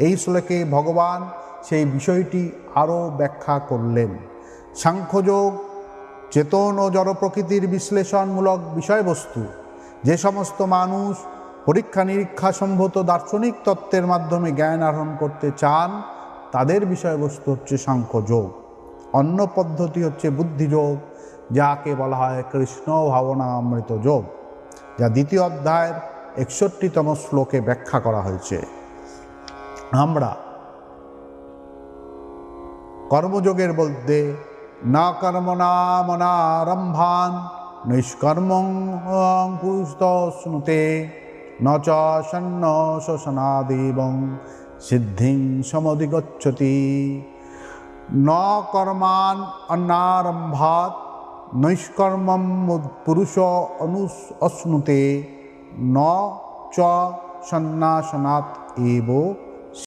এই শ্লোকে ভগবান সেই বিষয়টি আরও ব্যাখ্যা করলেন। সাংখ্যযোগ, চেতন ও জড় প্রকৃতির বিশ্লেষণমূলক বিষয়বস্তু, যে সমস্ত মানুষ পরীক্ষা নিরীক্ষা সম্ভূত দার্শনিক তত্ত্বের মাধ্যমে জ্ঞান আহরণ করতে চান, তাদের বিষয়বস্তু হচ্ছে সাংখ্যযোগ। অন্য পদ্ধতি হচ্ছে বুদ্ধিযোগ, যাকে বলা হয় কৃষ্ণ ভাবনা অমৃত যোগ যা দ্বিতীয় অধ্যায়ের একষট্টিতম শ্লোকে ব্যাখ্যা করা হয়েছে। আমরা। কর্মযোগের বলতে, না কর্মণা মনারম্ভান, নিষ্কর্মং পুরুষতে ন চ সন্ন শোষণাদিবং সিদ্ধিং সমধিগচ্ছতি। ন কর্মান অন্নারম্ভাত নৈষ্কর্মম পুরুষ অনুস অশ্নুতে ন চ সন্ন্যাসনাৎ এব